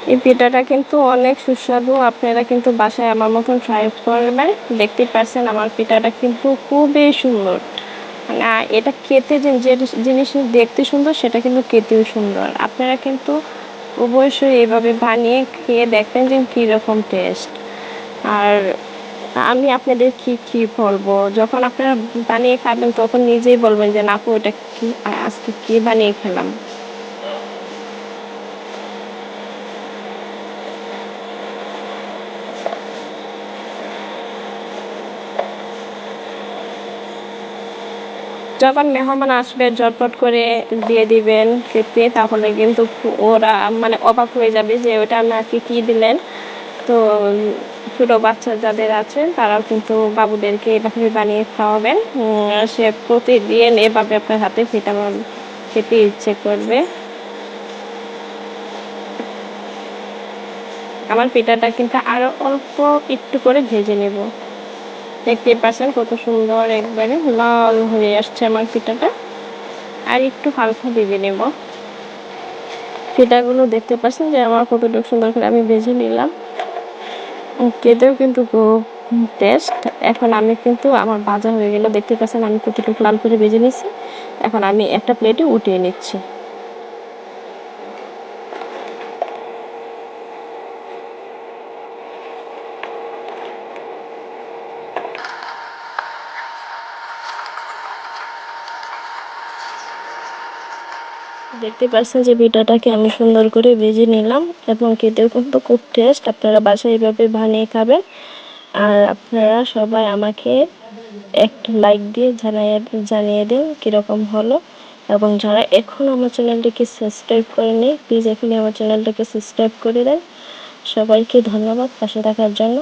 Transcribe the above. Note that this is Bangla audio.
এই পিঠাটা কিন্তু অনেক সুস্বাদু। আপনারা কিন্তু বাসায় আমার মতন ট্রাই করবেন। দেখতেই পাচ্ছেন আমার পিঠাটা কিন্তু খুবই সুন্দর। মানে এটা খেতে যে জিনিস দেখতে সুন্দর, সেটা কিন্তু খেতেও সুন্দর। আপনারা কিন্তু অবশ্যই এভাবে বানিয়ে খেয়ে দেখবেন যে কীরকম টেস্ট আর আমি আপনাদের কি কি বলব? যখন আপনারা বানিয়ে খাবেন, তখন নিজেই বলবেন যে নাকু এটা কি আজকে কি বানিয়ে খেলাম? যখন মেহমান আসবে, ঝটপট করে দিয়ে দিবেন খেতে, তাহলে কিন্তু ওরা মানে অবাক হয়ে যাবে যে ওটা আমাকে কি দিলেন। তো ছোটো বাচ্চা যাদের আছে, তারাও কিন্তু বাবুদেরকে এভাবে বানিয়ে খাওয়াবেন। সে প্রতিদিন এভাবে আপনার হাতে পিঠা খেতে ইচ্ছে করবে। আমার পিঠাটা কিন্তু আরও অল্প একটু করে ভেজে নেব। দেখতে পাচ্ছেন কত সুন্দর একবারে লাল হয়ে আসছে আমার পিঠাটা। আর একটু হালকা ভেজে নেব। পিঠাগুলো দেখতে পাচ্ছেন যে আমার কতটুকু সুন্দর করে আমি ভেজে নিলাম। খেতেও কিন্তু খুব টেস্ট এখন আমি কিন্তু আমার ভাজা হয়ে গেল। দেখতে পাচ্ছেন আমি কতটুকু লাল করে ভেজে নিচ্ছি এখন আমি একটা প্লেটে উঠিয়ে নিচ্ছি। দেখতে পাচ্ছেন যে পিঠাটাকে আমি সুন্দর করে ভেজে নিলাম এবং খেতেও কিন্তু খুব টেস্ট আপনারা বাসায় এইভাবে বানিয়ে খাবেন। আর আপনারা সবাই আমাকে একটা লাইক দিয়ে জানিয়ে জানিয়ে দিন কীরকম হলো। এবং যারা এখন আমার চ্যানেলটিকে সাবস্ক্রাইব করেনি প্লিজ এখনই আমার চ্যানেলটাকে সাবস্ক্রাইব করে দেন। সবাইকে ধন্যবাদ পাশে থাকার জন্য।